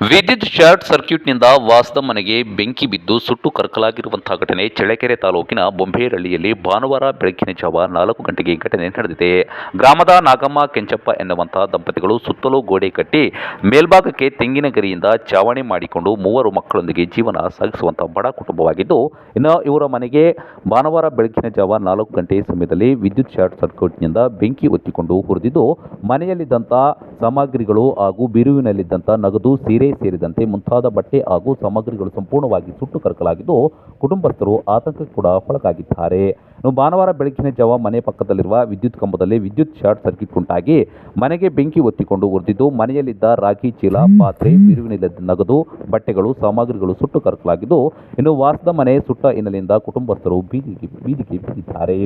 ವಿದ್ಯುತ್ ಶಾರ್ಟ್ ಸರ್ಕ್ಯೂಟ್ನಿಂದ ವಾಸದ ಮನೆಗೆ ಬೆಂಕಿ ಬಿದ್ದು ಸುಟ್ಟು ಕರಕಲಾಗಿರುವಂತಹ ಘಟನೆ ಚಳ್ಳಕೆರೆ ತಾಲೂಕಿನ ಬೊಂಬೇರಳ್ಳಿಯಲ್ಲಿ ಭಾನುವಾರ ಬೆಳಗಿನ ಜಾವ ನಾಲ್ಕು ಗಂಟೆಗೆ ಘಟನೆ ನಡೆದಿದೆ. ಗ್ರಾಮದ ನಾಗಮ್ಮ ಕೆಂಚಪ್ಪ ಎನ್ನುವಂತಹ ದಂಪತಿಗಳು ಸುತ್ತಲೂ ಗೋಡೆ ಕಟ್ಟಿ ಮೇಲ್ಭಾಗಕ್ಕೆ ತೆಂಗಿನ ಗರಿಯಿಂದ ಚಾವಣಿ ಮಾಡಿಕೊಂಡು ಮೂವರು ಮಕ್ಕಳೊಂದಿಗೆ ಜೀವನ ಸಾಗಿಸುವಂತಹ ಬಡ ಕುಟುಂಬವಾಗಿದ್ದು, ಇನ್ನು ಇವರ ಮನೆಗೆ ಭಾನುವಾರ ಬೆಳಗಿನ ಜಾವ ನಾಲ್ಕು ಗಂಟೆ ಸಮಯದಲ್ಲಿ ವಿದ್ಯುತ್ ಶಾರ್ಟ್ ಸರ್ಕ್ಯೂಟ್ನಿಂದ ಬೆಂಕಿ ಒತ್ತಿಕೊಂಡು ಹುರಿದಿದ್ದು ಮನೆಯಲ್ಲಿದ್ದಂಥ ಸಾಮಗ್ರಿಗಳು ಹಾಗೂ ಬಿರುವಿನಲ್ಲಿದ್ದಂಥ ನಗದು ಸೀರೆ ಸೇರಿದಂತೆ ಮುಂತಾದ ಬಟ್ಟೆ ಹಾಗೂ ಸಾಮಗ್ರಿಗಳು ಸಂಪೂರ್ಣವಾಗಿ ಸುಟ್ಟು ಕರಕಲಾಗಿದ್ದು ಕುಟುಂಬಸ್ಥರು ಆತಂಕಕ್ಕೆ ಕೂಡ ಒಳಗಾಗಿದ್ದಾರೆ. ಭಾನುವಾರ ಬೆಳಗಿನ ಜಾವ ಮನೆ ಪಕ್ಕದಲ್ಲಿರುವ ವಿದ್ಯುತ್ ಕಂಬದಲ್ಲಿ ವಿದ್ಯುತ್ ಶಾರ್ಟ್ ಸರ್ಕ್ಯೂಟ್ ಉಂಟಾಗಿ ಮನೆಗೆ ಬೆಂಕಿ ಒತ್ತಿಕೊಂಡು ಉರಿದಿದ್ದು ಮನೆಯಲ್ಲಿದ್ದ ರಾಗಿ, ಚೀಲ, ಪಾತ್ರೆ ಬಿರುವಿನಿಲ್ಲದ ನಗದು ಬಟ್ಟೆಗಳು, ಸಾಮಗ್ರಿಗಳು ಸುಟ್ಟು ಕರಕಲಾಗಿದ್ದು ಇನ್ನು ವಾಸದ ಮನೆ ಸುಟ್ಟ ಹಿನ್ನೆಲೆಯಿಂದ ಕುಟುಂಬಸ್ಥರು ಬೀದಿಗೆ ಬೀದಿಗೆ ಬಿದ್ದಿದ್ದಾರೆ